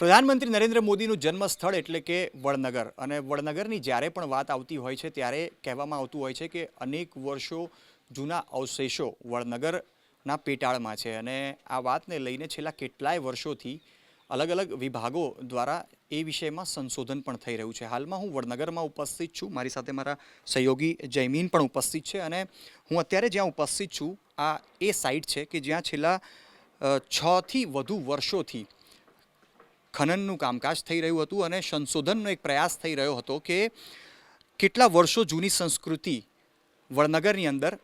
પ્રધાનમંત્રી નરેન્દ્ર મોદીનું જન્મસ્થળ એટલે કે વડનગર. અને વડનગરની જ્યારે પણ વાત આવતી હોય છે, ત્યારે કહેવામાં આવતું હોય છે કે અનેક વર્ષો જૂના અવશેષો વડનગરના પેટાળમાં છે. અને આ વાતને લઈને છેલ્લા કેટલાય વર્ષોથી અલગ અલગ વિભાગો દ્વારા એ વિષયમાં સંશોધન પણ થઈ રહ્યું છે. હાલમાં હું વડનગરમાં ઉપસ્થિત છું. મારી સાથે મારા સહયોગી જયમીન પણ ઉપસ્થિત છે. અને હું અત્યારે જ્યાં ઉપસ્થિત છું, આ એ સાઇટ છે કે જ્યાં છેલ્લા છથી વધુ વર્ષોથી ખનનનું કામકાજ થઈ રહ્યું હતું અને સંશોધનનો એક પ્રયાસ થઈ રહ્યો હતો કે કેટલા વર્ષો જૂની સંસ્કૃતિ વડનગરની અંદર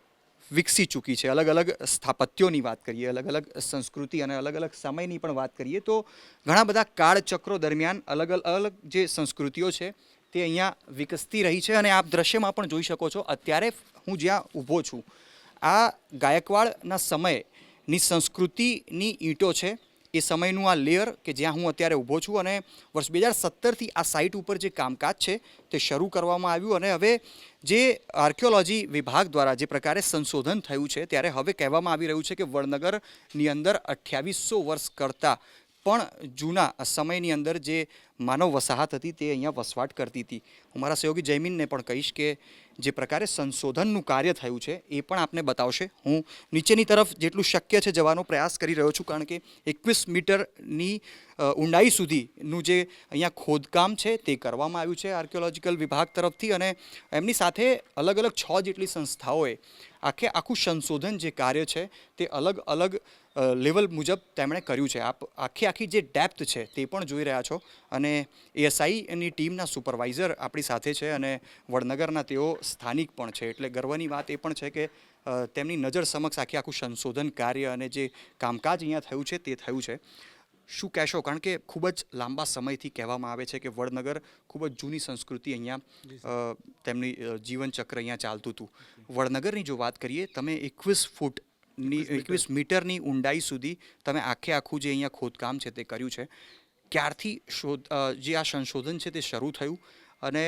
વિકસી ચૂકી છે. અલગ અલગ સ્થાપત્યોની વાત કરીએ, અલગ અલગ સંસ્કૃતિ અને અલગ અલગ સમયની પણ વાત કરીએ તો ઘણા બધા કાળચક્રો દરમિયાન અલગ અલગ જે સંસ્કૃતિઓ છે તે અહીંયા વિકસતી રહી છે અને આપ દ્રશ્યમાં પણ જોઈ શકો છો. અત્યારે હું જ્યાં ઊભો છું, આ ગાયકવાડના સમયની સંસ્કૃતિની ઈંટો છે એ સમયનું આ લેયર કે જ્યાં હું અત્યારે ઊભો છું અને વર્ષ બે હજાર સત્તરથી આ સાઇટ ઉપર જે કામકાજ છે તે શરૂ કરવામાં આવ્યું અને હવે જે આર્કિયોલોજી વિભાગ દ્વારા જે પ્રકારે સંશોધન થયું છે ત્યારે હવે કહેવામાં આવી રહ્યું છે કે વડનગરની અંદર અઠ્યાવીસો વર્ષ કરતાં પણ જૂના સમયની અંદર જે માનવ વસાહત હતી તે અહીંયા વસવાટ કરતી હતી. હું મારા સહયોગી જયમીનને પણ કહીશ કે જે પ્રકારે સંશોધનનું કાર્ય થયું છે, એ પણ આપને બતાવશે. હું નીચેની તરફ જેટલું શક્ય છે જવાનો પ્રયાસ કરી રહ્યો છું, કારણ કે એકવીસ મીટરની ઊંડાઈ સુધીનું જે અહીંયા ખોદકામ છે, તે કરવામાં આવ્યું છે આર્કિયોલોજીકલ વિભાગ તરફથી અને એમની સાથે અલગ અલગ છ જેટલી સંસ્થાઓએ આખે આખું સંશોધન જે કાર્ય છે, તે અલગ અલગ લેવલ મુજબ તેમણે કર્યું છે. આપ આખી આખી જે ડેપ્થ છે તે પણ જોઈ રહ્યા છો અને એએસઆઈની ટીમના સુપરવાઇઝર આપણી સાથે છે અને વડનગરના તેઓ સ્થાનિક પણ છે. એટલે ગર્વની વાત એ પણ છે કે તેમની નજર સમક્ષ આખી આખું સંશોધન કાર્ય અને જે કામકાજ અહીંયા થયું છે તે થયું છે. શું કહેશો? કારણ કે ખૂબ જ લાંબા સમયથી કહેવામાં આવે છે કે વડનગર ખૂબ જ જૂની સંસ્કૃતિ અહીંયા તેમની જીવનચક્ર અહીંયા ચાલતું હતું. વડનગરની જો વાત કરીએ તમે એકવીસ ફૂટની એકવીસ મીટરની ઊંડાઈ સુધી તમે આખે આખું જે અહીંયા ખોદકામ છે તે કર્યું છે. ક્યારથી શોધ જે આ સંશોધન છે તે શરૂ થયું અને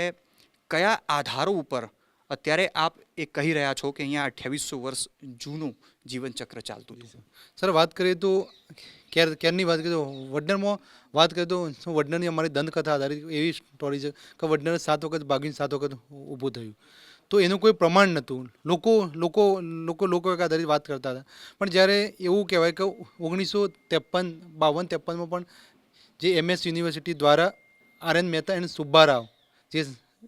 કયા આધારો ઉપર અત્યારે આપ એ કહી રહ્યા છો કે અહીંયા અઠ્યાવીસો વર્ષ જૂનું જીવનચક્ર ચાલતું હતું? સર. વાત કરીએ તો ક્યાર ક્યારની વાત કરીએ તો વડનરમાં વાત કરીએ તો વડનરની અમારી દંતકથા આધારિત એવી સ્ટોરી છે કે વડનર સાત વખત ભાગીને સાત વખત ઊભું થયું. તો એનું કોઈ પ્રમાણ નહોતું. લોકો લોકો લોકો લોકો એક આધારિત વાત કરતા હતા. પણ જ્યારે એવું કહેવાય કે ઓગણીસો ત્રેપન, બાવન, ત્રેપનમાં પણ જે એમએસ યુનિવર્સિટી દ્વારા R N Mehta and Subbarao જે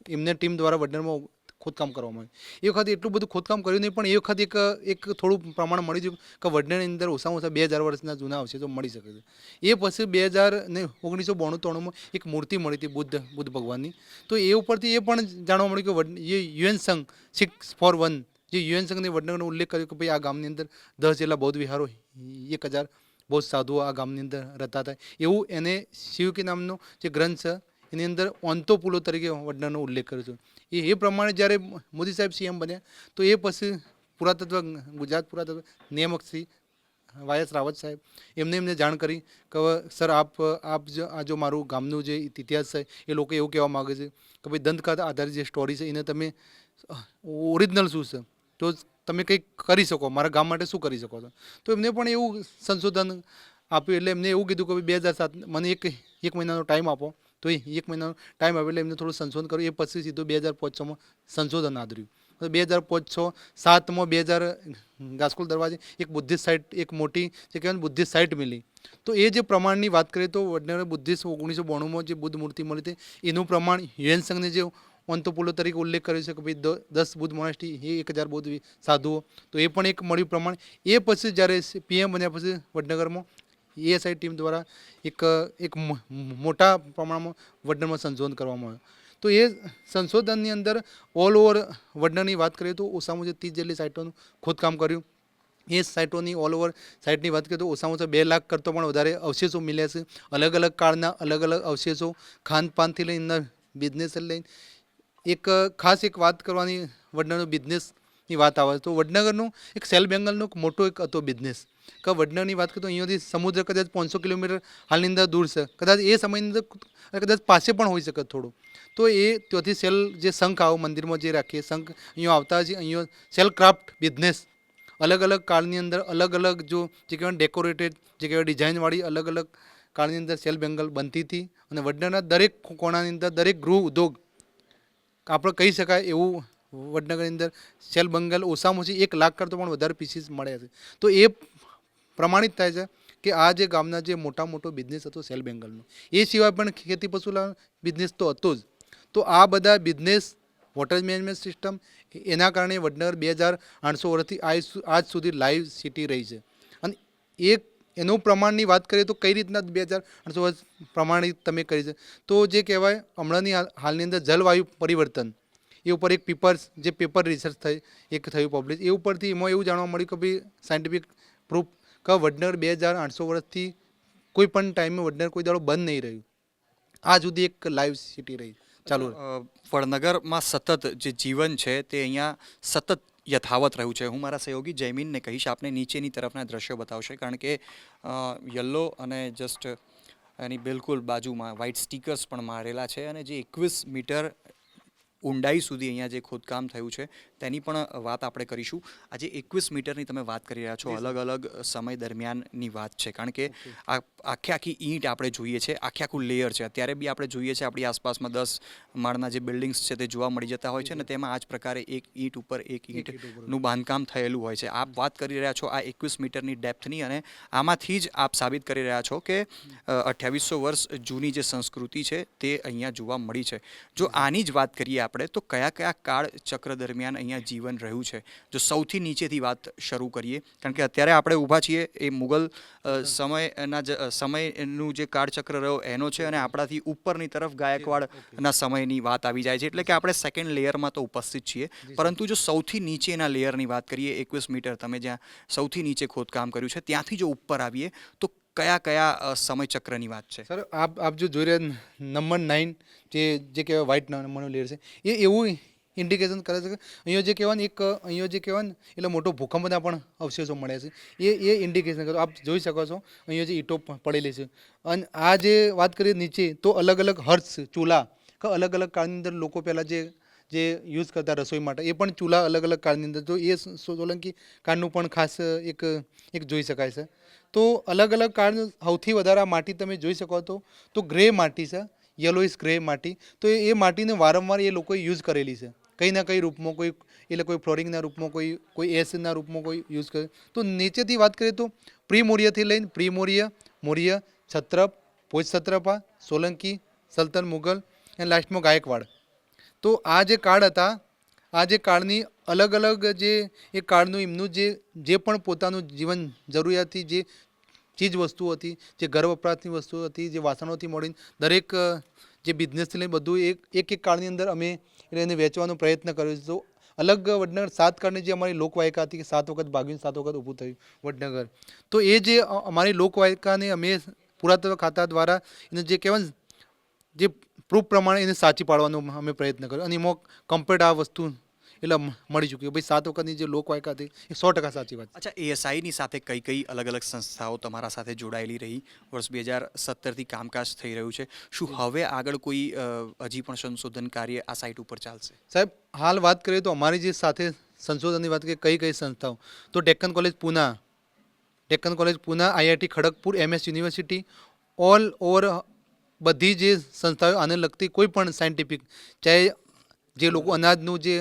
એમને ટીમ દ્વારા વડનરમાં ખોદકામ કરવામાં આવ્યું એ વખતે એટલું બધું ખોદકામ કર્યું નહીં, પણ એ વખત એક એક થોડું પ્રમાણ મળી ગયું કે વડનરની અંદર ઓછામાં ઓછા બે હજાર વર્ષના જૂના અવશેષો મળી શકે છે. એ પછી બે હજાર ને ઓગણીસો બોણું ત્રણુંમાં એક મૂર્તિ મળી હતી બુદ્ધ બુદ્ધ ભગવાનની. તો એ ઉપરથી એ પણ જાણવા મળ્યું કે વડ, એ Hiuen Tsang six four one, જે યુએન સંઘની વડનગરનો ઉલ્લેખ કર્યો કે ભાઈ આ ગામની અંદર દસ જેટલા બૌદ્ધ વિહારો, એક હજાર બૌદ્ધ સાધુઓ આ ગામની અંદર રહેતા હતા. એવું એને શિવકી નામનો જે ગ્રંથ છે એની અંદર ઓન્તોપુલો તરીકે વડનાનો ઉલ્લેખ કર્યો છે. એ એ પ્રમાણે જ્યારે મોદી સાહેબ સીએમ બન્યા, તો એ પછી પુરાતત્વ, ગુજરાત પુરાતત્વ નિયામક શ્રી વાયસ રાવત સાહેબ, એમને એમને જાણ કરી કે સર, આપ આપ આ જો મારું ગામનું જે ઇતિહાસ છે, એ લોકો એવું કહેવા માગે છે કે ભાઈ દંતકથા આધારિત જે સ્ટોરી છે, એને તમે ઓરિજિનલ શું છે? તો તમે કંઈક કરી શકો, મારા ગામ માટે શું કરી શકો છો? તો એમને પણ એવું સંશોધન આપ્યું, એટલે એમને એવું કીધું કે બે હજાર સાત, મને એક એક મહિનાનો ટાઈમ આપો. તો એ એક મહિનાનો ટાઈમ આપ્યો એટલે એમને થોડું સંશોધન કર્યું. એ પછી સીધું બે હજાર પાંચસોમાં સંશોધન આદર્યું. બે હજાર પાંચસો સાતમાં બે હજાર ગાસ્કુલ દરવાજે એક બુદ્ધિસ્ટ સાઇટ એક મોટી, જે કહેવાય બુદ્ધિસ્ટ સાઇટ મિલી. તો એ જે પ્રમાણની વાત કરીએ તો વડનગર બુદ્ધિસ્ટ ઓગણીસો બોણુંમાં જે બુદ્ધ મૂર્તિ મળી હતી, એનું પ્રમાણ યુએન સંઘને જે ઓન્તોપોલો તરીકે ઉલ્લેખ કર્યો છે કે ભાઈ દસ બુદ્ધ મોનેસ્ટી, એ એક હજાર બૌદ્ધ સાધુઓ. તો એ પણ એક મળ્યું પ્રમાણ. એ પછી જ્યારે પીએમ બન્યા પછી વડનગરમાં એએસઆઈ ટીમ દ્વારા એક એક મોટા પ્રમાણમાં વડનગરમાં સંશોધન કરવામાં આવ્યું. તો એ સંશોધનની અંદર ઓલ ઓવર વડનની વાત કરીએ તો ઓછામાં ઓછી ત્રીસ જેટલી સાઇટોનું ખોદકામ કર્યું. એ સાઇટોની ઓલ ઓવર સાઇટની વાત કરીએ તો ઓછામાં ઓછા બે લાખ કરતો પણ વધારે અવશેષો મળ્યા છે. અલગ અલગ કાળના અલગ અલગ અવશેષો ખાનપાનથી લઈને બિઝનેસ લઈને. એક ખાસ એક વાત કરવાની વડનગરનો બિઝનેસની વાત આવે તો વડનગરનું એક સેલ બેંગલનું એક મોટો એક હતો બિઝનેસ કે વડનગરની વાત કરીએ તો અહીંયાથી સમુદ્ર કદાચ પાંચસો કિલોમીટર હાલની અંદર દૂર છે. કદાચ એ સમયની અંદર કદાચ પાસે પણ હોઈ શકે થોડું. તો એ ત્યાંથી સેલ જે શંખ આવો, મંદિરમાં જે રાખીએ, શંખ અહીંયા આવતા છે અહીંયા સેલ ક્રાફ્ટ બિઝનેસ અલગ અલગ કાળની અંદર અલગ અલગ જો જે કહેવાય ડેકોરેટેડ જે કહેવાય ડિઝાઇનવાળી અલગ અલગ કાળની અંદર સેલ બેંગલ બનતી હતી. અને વડનગરના દરેક કોણાની અંદર દરેક ગૃહ ઉદ્યોગ, આપણે કહી શકાય એવું વડનગરની અંદર સેલ બંગલ ઓછામાં ઓછી એક લાખ કરતો પણ વધારે પીસીસ મળે છે. તો એ પ્રમાણિત થાય છે કે આ જે ગામના જે મોટા મોટો બિઝનેસ હતો સેલ બેંગલનો, એ સિવાય પણ ખેતી પશુલા બિઝનેસ તો હતો જ. તો આ બધા બિઝનેસ વોટર મેનેજમેન્ટ સિસ્ટમ એના કારણે વડનગર બે હજાર આઠસો વર્ષથી આજ સુધી લાઈવ સિટી રહી છે. અને એક, એનું પ્રમાણની વાત કરીએ તો કઈ રીતના બે હજાર આઠસો વર્ષ પ્રમાણિત તમે કરી છે? તો જે કહેવાય, હમણાંની હાલ- હાલની અંદર જલવાયુ પરિવર્તન. એ ઉપર એક પેપર જે પેપર રિસર્ચ થઈ, એક થયું પબ્લિશ એ ઉપરથી એમાં એવું જાણવા મળ્યું કે ભાઈ સાયન્ટિફિક પ્રૂફ કે વડનર બે હજાર આઠસો વર્ષથી કોઈ પણ ટાઈમે વડનર કોઈ દાડો બંધ નહીં રહ્યું. આ સુધી એક લાઈવ સિટી રહી. ચાલુ. વડનગરમાં સતત જે જીવન છે તે અહીંયા સતત યથાવત રહ્યું છે. હું મારા સહયોગી જયમીનને કહીશ, આપને નીચેની તરફના દ્રશ્યો બતાવશે. કારણ કે યલો અને જસ્ટ એની બિલકુલ બાજુમાં વ્હાઇટ સ્ટીકર્સ પણ મારેલા છે અને જે એકવીસ મીટર ઊંડાઈ સુધી અહીંયા જે ખોદકામ થયું છે તેની પણ વાત આપણે કરીશું. આજે એકવીસ મીટરની તમે વાત કરી રહ્યા છો અલગ અલગ સમય દરમિયાનની વાત છે. કારણ કે આ આખે આખી ઈંટ આપણે જોઈએ છે આખે આખું લેયર છે. અત્યારે બી આપણે જોઈએ છે આપણી આસપાસમાં દસ માળના જે બિલ્ડિંગ્સ છે તે જોવા મળી જતા હોય છે અને તેમાં આ જ પ્રકારે એક ઈંટ ઉપર એક ઈંટનું બાંધકામ થયેલું હોય છે. આપ વાત કરી રહ્યા છો આ એકવીસ મીટરની ડેપ્થની અને આમાંથી જ આપ સાબિત કરી રહ્યા છો કે અઠ્યાવીસો વર્ષ જૂની જે સંસ્કૃતિ છે તે અહીંયા જોવા મળી છે. જો. આની જ વાત કરીએ આપણે તો કયા કયા કાળ ચક્ર દરમિયાન અહીંયા જીવન રહ્યું છે? જો સૌથી નીચેથી વાત શરૂ કરીએ કારણ કે અત્યારે આપણે ઊભા છીએ એ મુગલ સમયના સમયનું જે કાળચક્ર રહ્યો એનો છે અને આપણાથી ઉપરની તરફ ગાયકવાડના સમયની વાત આવી જાય છે. એટલે કે આપણે સેકન્ડ લેયરમાં તો ઉપસ્થિત છીએ. પરંતુ જો સૌથી નીચેના લેયરની વાત કરીએ એકવીસ મીટર તમે જ્યાં સૌથી નીચે ખોદકામ કર્યું છે ત્યાંથી જો ઉપર આવીએ તો કયા કયા સમયચક્રની વાત છે? સર, આપ આપ જો જોઈ રહ્યા નંબર નાઇન જે જે કહેવાય વ્હાઇટ નંબરનો લેયર છે, એ એવું ઇન્ડિકેશન કરે છે કે અહીંયા જે કહેવાય એક, અહીંયા જે કહેવાય એટલે મોટો ભૂકંપના પણ અવશેષો મળ્યા છે. એ એ ઇન્ડિકેશન કરો. આપ જોઈ શકો છો, અહીંયા જે ઈંટો પડેલી છે. અને આ જે વાત કરીએ નીચે, તો અલગ અલગ હર્ષ, ચૂલા અલગ અલગ કાળની અંદર લોકો પહેલાં જે જે યુઝ કરતા રસોઈ માટે, એ પણ ચૂલા અલગ અલગ કાળની અંદર તો એ સોલંકી કાળનું પણ ખાસ એક એક જોઈ શકાય છે. તો અલગ અલગ કાળ સૌથી વધારે માટી તમે જોઈ શકો તો તો ગ્રે માટી છે યલોઇશ ગ્રે માટી. તો એ માટીને વારંવાર એ લોકોએ યુઝ કરેલી છે. કંઈ ના કંઈ રૂપમાં કોઈ એટલે કોઈ ફ્લોરિંગના રૂપમાં કોઈ કોઈ એસના રૂપમાં કોઈ યુઝ કરે. તો નીચેથી વાત કરીએ તો પ્રિમૌર્યથી લઈને પ્રી મૌર્ય, છત્રપ ભોજ છત્રપા, સોલંકી, સલ્તન મુગલ, અને લાસ્ટમાં ગાયકવાડ. તો આ જે કાર્ડ હતા, આ જે કાળની અલગ અલગ જે, એ કાર્ડનું એમનું જે જે પણ પોતાનું જીવન જરૂરિયાતથી જે ચીજ વસ્તુઓ હતી, જે ઘર વપરાશની વસ્તુઓ હતી, જે વાસણોથી મળીને દરેક જે બિઝનેસથી લઈને બધું એક એક એક કાળની અંદર અમે એને વેચવાનો પ્રયત્ન કર્યો છે. તો અલગ વડનગર, સાત કાળની જે અમારી લોકવાયકા હતી કે સાત વખત ભાગ્યું સાત વખત ઊભું થયું વડનગર. તો એ જે અમારી લોકવાયકાને અમે પુરાતત્વ ખાતા દ્વારા એને જે કહેવાય જે પ્રૂફ પ્રમાણે એને સાચી પાડવાનો અમે પ્રયત્ન કર્યો. અને એમાં કમ્પ્લીટ આ વસ્તુ એટલે મળી ચૂક્યું. ભાઈ સાત વખતની જે લોકવાયકા હતી એ સો ટકા સાચી વાત અચ્છા એએસઆઈની સાથે કઈ કઈ અલગ અલગ સંસ્થાઓ તમારા સાથે જોડાયેલી રહી? વર્ષ બે હજાર સત્તરથી કામકાજ થઈ રહ્યું છે. શું હવે આગળ કોઈ હજી પણ સંશોધન કાર્ય આ સાઇટ ઉપર ચાલશે? સાહેબ હાલ વાત કરીએ તો અમારી જે સાથે સંશોધનની વાત કરીએ કઈ કઈ સંસ્થાઓ? તો Deccan college Poona. Deccan college Poona IIT Kharagpur MS university all over બધી જે સંસ્થાઓ આને લગતી કોઈ પણ સાયન્ટિફિક ચાહે જે લોકો અનાજનું જે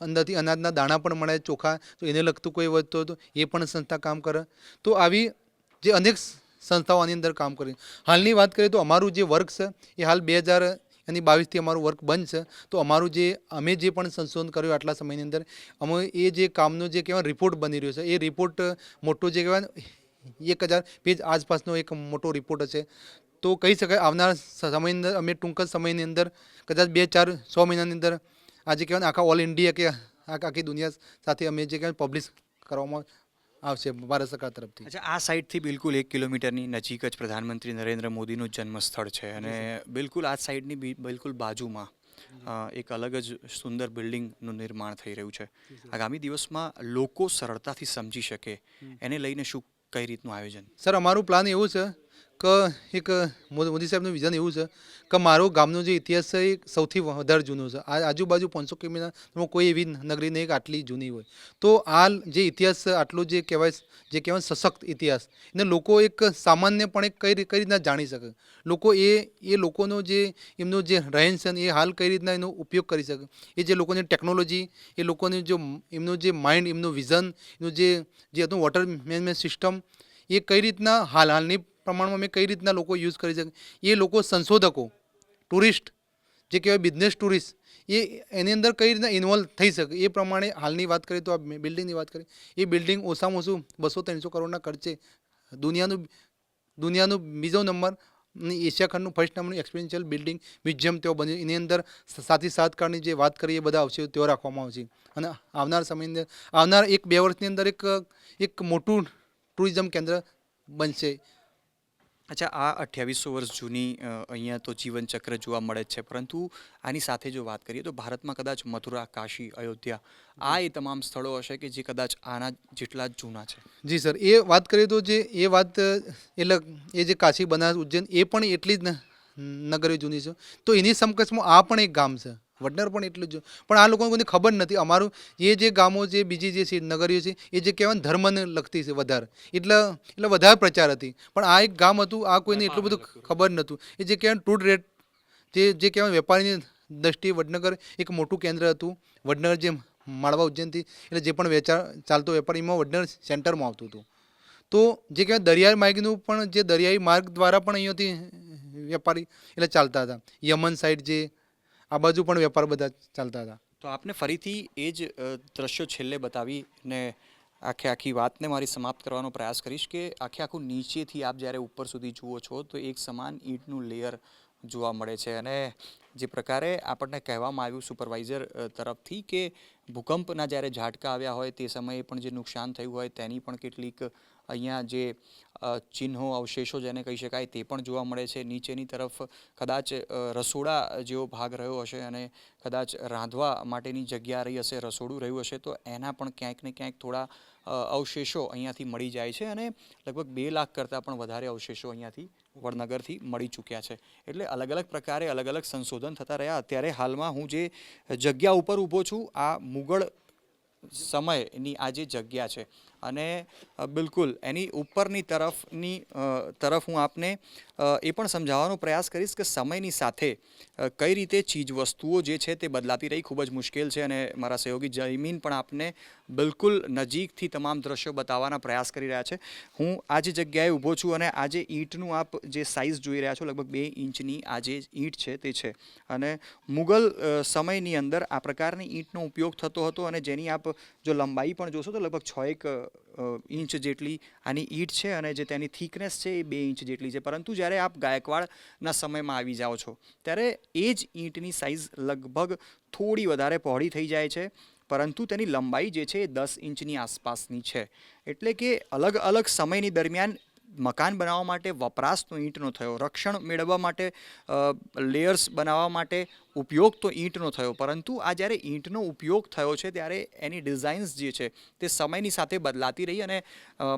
અંદરથી અનાજના દાણા પણ મળે ચોખા, તો એને લગતું કોઈ વધતું તો એ પણ સંસ્થા કામ કરે. તો આવી જે અનેક સંસ્થાઓ આની અંદર કામ કરી. હાલની વાત કરીએ તો અમારું જે વર્ક છે, એ હાલ બે હજાર એની બાવીસથી અમારું વર્ક બંધ છે. તો અમારું જે, અમે જે પણ સંશોધન કર્યું આટલા સમયની અંદર, અમે એ જે કામનો જે કહેવાય રિપોર્ટ બની રહ્યો છે, એ રિપોર્ટ મોટો જે કહેવાય એક હજાર પેજ આસપાસનો એક મોટો રિપોર્ટ છે. તો કહી શકાય આવનાર સમયની અંદર અમે ટૂંક જ સમયની અંદર કદાચ બે ચાર સો મહિનાની અંદર આજે કહેવાય આખા ઓલ ઇન્ડિયા કે આખા દુનિયા સાથે અમે જે કહેવાય પબ્લિશ કરવામાં આવશે ભારત સરકાર તરફથી. અચ્છા આ સાઇડથી બિલકુલ એક કિલોમીટરની નજીક જ પ્રધાનમંત્રી નરેન્દ્ર મોદીનું જન્મસ્થળ છે અને બિલકુલ આ સાઇડની બી- બિલકુલ બાજુમાં એક અલગ જ સુંદર બિલ્ડિંગનું નિર્માણ થઈ રહ્યું છે. આગામી દિવસમાં લોકો સરળતાથી સમજી શકે એને લઈને શું કઈ રીતનું આયોજન? સર અમારું પ્લાન એવું છે કે એક મોદી સાહેબનું વિઝન એવું છે કે મારો ગામનો જે ઇતિહાસ છે એ સૌથી વધારે જૂનો છે. આ આજુબાજુ પાંચસો કિલોમીટરમાં કોઈ એવી નગરી નહીં આટલી જૂની હોય. તો આ જે ઇતિહાસ આટલો જે કહેવાય જે કહેવાય સશક્ત ઇતિહાસ, એને લોકો એક સામાન્યપણે કઈ કઈ રીતના જાણી શકે? લોકો એ એ લોકોનો જે, એમનો જે રહેન સહેન, એ હાલ કઈ રીતના એનો ઉપયોગ કરી શકે? એ જે લોકોની ટેકનોલોજી, એ લોકોની જો એમનો જે માઇન્ડ, એમનું વિઝન, એનું જે જે હતું વોટર મેનેજમેન્ટ સિસ્ટમ એ કઈ રીતના હાલ હાલની પ્રમાણમાં મેં કઈ રીતના લોકો યુઝ કરી શકે એ લોકો સંશોધકો, ટુરિસ્ટ, જે કહેવાય બિઝનેસ ટુરિસ્ટ એ એની અંદર કઈ રીતના ઇન્વોલ્વ થઈ શકે? એ પ્રમાણે હાલની વાત કરીએ તો આ બિલ્ડિંગની વાત કરીએ, એ બિલ્ડિંગ ઓછામાં ઓછું બસો ત્રણસો કરોડના ખર્ચે દુનિયાનું દુનિયાનું બીજો નંબર એશિયા ખંડનું ફર્સ્ટ નંબરનું એક્સપિરિયન્શિયલ બિલ્ડિંગ મ્યુઝિયમ તેઓ બન્યું એની અંદર સાથી સાતકાળની જે વાત કરીએ બધા આવશે તેઓ રાખવામાં આવશે. અને આવનાર સમયની અંદર, આવનાર એક બે વર્ષની અંદર એક એક મોટું ટુરિઝમ કેન્દ્ર બનશે. અચ્છા આ અઠ્યાવીસો વર્ષ જૂની અહીંયા તો જીવનચક્ર જોવા મળે જ છે. પરંતુ આની સાથે જો વાત કરીએ તો ભારતમાં કદાચ મથુરા કાશી અયોધ્યા આ એ તમામ સ્થળો હશે કે જે કદાચ આના જેટલા જૂના છે? જી સર એ વાત કરીએ તો જે એ વાત એટલે એ જે કાશી બનાસ ઉજ્જૈન એ પણ એટલી જ નગરી જૂની છે. તો એની સમકક્ષમાં આ પણ એક ગામ છે. વડનર પણ એટલું જ. પણ આ લોકોને કોઈને ખબર નથી. અમારું એ જે ગામો જે બીજી જે છે નગરીઓ છે એ જે કહેવાય ધર્મને લગતી છે વધારે. એટલે એટલે વધારે પ્રચાર હતી. પણ આ એક ગામ હતું આ કોઈને એટલું બધું ખબર નહોતું. એ જે કહેવાય ટૂડ રેટ જે જે કહેવાય વેપારીની દ્રષ્ટિએ વડનગર એક મોટું કેન્દ્ર હતું. વડનગર જે માળવા ઉજ્જૈનથી એટલે જે પણ વેચાણ ચાલતો વેપાર એમાં વડનગર સેન્ટરમાં આવતું હતું. તો જે કહેવાય દરિયાઈ માર્ગનું પણ જે દરિયાઈ માર્ગ દ્વારા પણ અહીંયાથી વેપારી એટલે ચાલતા હતા. યમન સાઈડ જે આ બાજુ પણ વેપાર બધા ચાલતા હતા. તો આપને ફરીથી એ જ દ્રશ્યો છેલ્લે બતાવીને આખે આખી વાતને મારી સમાપ્ત કરવાનો પ્રયાસ કરીશ કે આખે આખું નીચેથી આપ જ્યારે ઉપર સુધી જુઓ છો તો એક સમાન ઈંટનું લેયર જોવા મળે છે અને જે પ્રકારે આપણને કહેવામાં આવ્યું સુપરવાઇઝર તરફથી કે ભૂકંપના જ્યારે ઝાટકા આવ્યા હોય તે સમયે પણ જે નુકસાન થયું હોય તેની પણ કેટલીક અહીંયા જે ચિહ્નો, અવશેષો જેને કહી શકાય તે પણ જોવા મળે છે. નીચેની તરફ કદાચ રસોડા જેવો ભાગ રહ્યો હશે અને કદાચ રાંધવા માટેની જગ્યા રહી હશે, રસોડું રહ્યું હશે, તો એના પણ ક્યાંક ને ક્યાંક થોડા અવશેષો અહીંયાથી મળી જાય છે અને લગભગ બે લાખ કરતાં પણ વધારે અવશેષો અહીંયાથી વડનગરથી મળી ચૂક્યા છે. એટલે અલગ અલગ પ્રકારે અલગ અલગ સંશોધન થતા રહ્યા. અત્યારે હાલમાં હું જે જગ્યા ઉપર ઊભો છું, આ મુગળ સમયની આ જે જગ્યા છે અને બિલકુલ, એની ઉપરની તરફની તરફ હું આપને એ પણ સમજાવવાનો પ્રયાસ કરીશ કે સમયની સાથે કઈ રીતે ચીજ વસ્તુઓ જે છે તે બદલાતી રહી ખૂબ જ મુશ્કેલ છે અને મારા સહયોગી જયમીન પણ આપને બિલકુલ નજીકથી તમામ દ્રશ્યો બતાવવાના પ્રયાસ કરી રહ્યા છે. હું આ જે જગ્યાએ ઊભો છું અને આ જે ઈંટનું આપ જે સાઇઝ જોઈ રહ્યા છો લગભગ બે ઇંચની આ જે ઈંટ છે તે છે. અને મુગલ સમયની અંદર આ પ્રકારની ઈંટનો ઉપયોગ થતો હતો અને જેની આપ જો લંબાઈ પણ જોશો તો લગભગ છ એક ઇંચ જેટલી આની ઈંટ છે અને જે તેની થિકનેસ છે એ બે ઇંચ જેટલી છે. પરંતુ જ્યારે આપ ગાયકવાડના સમયમાં આવી જાઓ છો, ત્યારે એ જ ઈંટની સાઇઝ લગભગ થોડી વધારે પહોળી થઈ જાય છે, પરંતુ તેની લંબાઈ જે છે એ દસ ઇંચની આસપાસની છે. એટલે કે અલગ અલગ સમયની દરમિયાન મકાન બનાવવા માટે વપરાશ તો ઈંટનો થયો, રક્ષણ મેળવવા માટે લેયર્સ બનાવવા માટે ઉપયોગ તો ઈંટનો થયો. પરંતુ આ જ્યારે ઈંટનો ઉપયોગ થયો છે, ત્યારે એની ડિઝાઇન્સ જે છે, તે સમયની સાથે બદલાતી રહી અને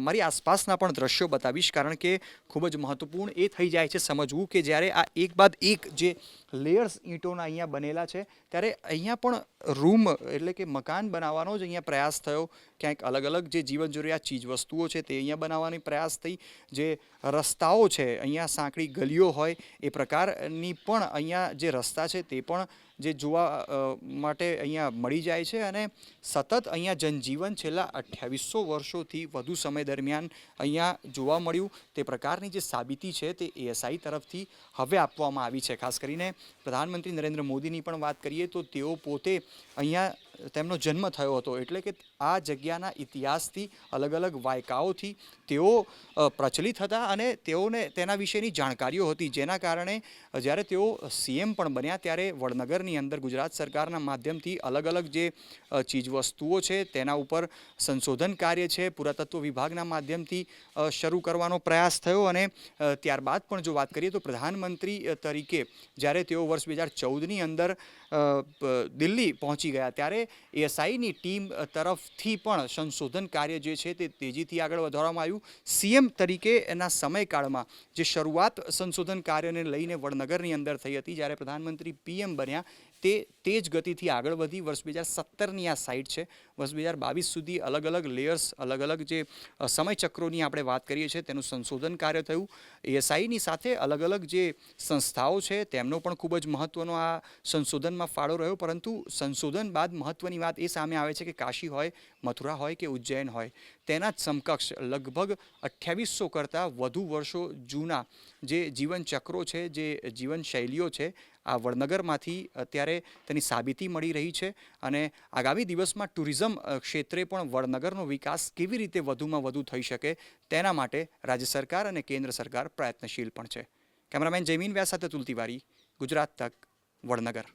મારી આસપાસના પણ દ્રશ્યો બતાવીશ. કારણ કે ખૂબ જ મહત્વપૂર્ણ એ થઈ જાય છે સમજવું કે જ્યારે આ એક બાદ એક જે લેયર્સ ઈંટોના અહીંયા બનેલા છે, ત્યારે અહીંયા પણ રૂમ એટલે કે મકાન બનાવવાનો જ અહીંયા પ્રયાસ થયો. ક્યાંક અલગ અલગ જે જીવન જરૂરિયાત ચીજ વસ્તુઓ છે તે અહીંયા બનાવવાની પ્રયાસ થઈ. જે રસ્તાઓ છે, અહીંયા સાંકડી ગલીઓ હોય, એ પ્રકારની પણ અહીંયા જે રસ્તા છે તે પણ જે જોવા માટે અહીંયા મળી જાય છે અને સતત અહીંયા જનજીવન છેલ્લા અઠ્યાવીસો વર્ષોથી વધુ સમય દરમિયાન અહીંયા જોવા મળ્યું. તે પ્રકારની જે સાબિતી છે તે એએસઆઈ તરફથી હવે આપવામાં આવી છે. ખાસ કરીને પ્રધાનમંત્રી નરેન્દ્ર મોદીની પણ વાત કરીએ તો તેઓ પોતે અહીંયા તેમનો જન્મ થયો હતો. એટલે કે આ જગ્યાના ઇતિહાસથી અલગ અલગ વાયકાઓથી તેઓ પ્રચલિત હતા અને તેઓને તેના વિશેની જાણકારીઓ હતી. જેના કારણે જ્યારે તેઓ સીએમ પણ બન્યા ત્યારે વડનગરની વડનગરની અંદર ગુજરાત સરકારના માધ્યમથી અલગ અલગ જે ચીજવસ્તુઓ છે તેના ઉપર સંશોધન કાર્ય છે, પુરાતત્વ વિભાગના માધ્યમથી શરૂ કરવાનો પ્રયાસ થયો અને ત્યારબાદ પણ જો વાત કરીએ તો પ્રધાનમંત્રી તરીકે જ્યારે તેઓ વર્ષ બે હજાર ચૌદની અંદર દિલ્હી પહોંચી ગયા ત્યારે એએસઆઈની ટીમ તરફથી પણ સંશોધન કાર્ય જે છે તે તેજીથી આગળ વધારવામાં આવ્યું. સીએમ તરીકે એના સમયકાળમાં જે શરૂઆત સંશોધન કાર્યને લઈને વડનગરની અંદર થઈ હતી જ્યારે પ્રધાનમંત્રી પીએમ બન્યા તે તેજ ગતિથી આગળ વધી. વર્ષ બે હજાર સત્તરની આ સાઇટ છે. વર્ષ બે હજાર બાવીસ સુધી અલગ અલગ લેયર્સ અલગ અલગ જે સમયચક્રોની આપણે વાત કરીએ છીએ, તેનું સંશોધન કાર્ય થયું. એએસઆઈની સાથે અલગ અલગ જે સંસ્થાઓ છે, તેમનો પણ ખૂબ જ મહત્ત્વનો આ સંશોધનમાં ફાળો રહ્યો. પરંતુ સંશોધન બાદ મહત્ત્વની વાત એ સામે આવે છે કે કાશી હોય, મથુરા હોય કે ઉજ્જૈન હોય, તેના જ સમકક્ષ લગભગ અઠ્યાવીસો કરતાં વધુ વર્ષો જૂના જે જીવનચક્રો છે, જે જીવનશૈલીઓ છે આ વડનગરમાંથી અત્યારે તેની સાબિતી મળી રહી છે અને આગામી દિવસમાં ટુરિઝમ ક્ષેત્રે પણ વડનગરનો વિકાસ કેવી રીતે વધુમાં વધુ થઈ શકે તેના માટે રાજ્ય સરકાર અને કેન્દ્ર સરકાર પ્રયત્નશીલ પણ છે. કેમેરામેન જયમીન વ્યાસ સાથે તુલતીવારી ગુજરાત તક, વડનગર.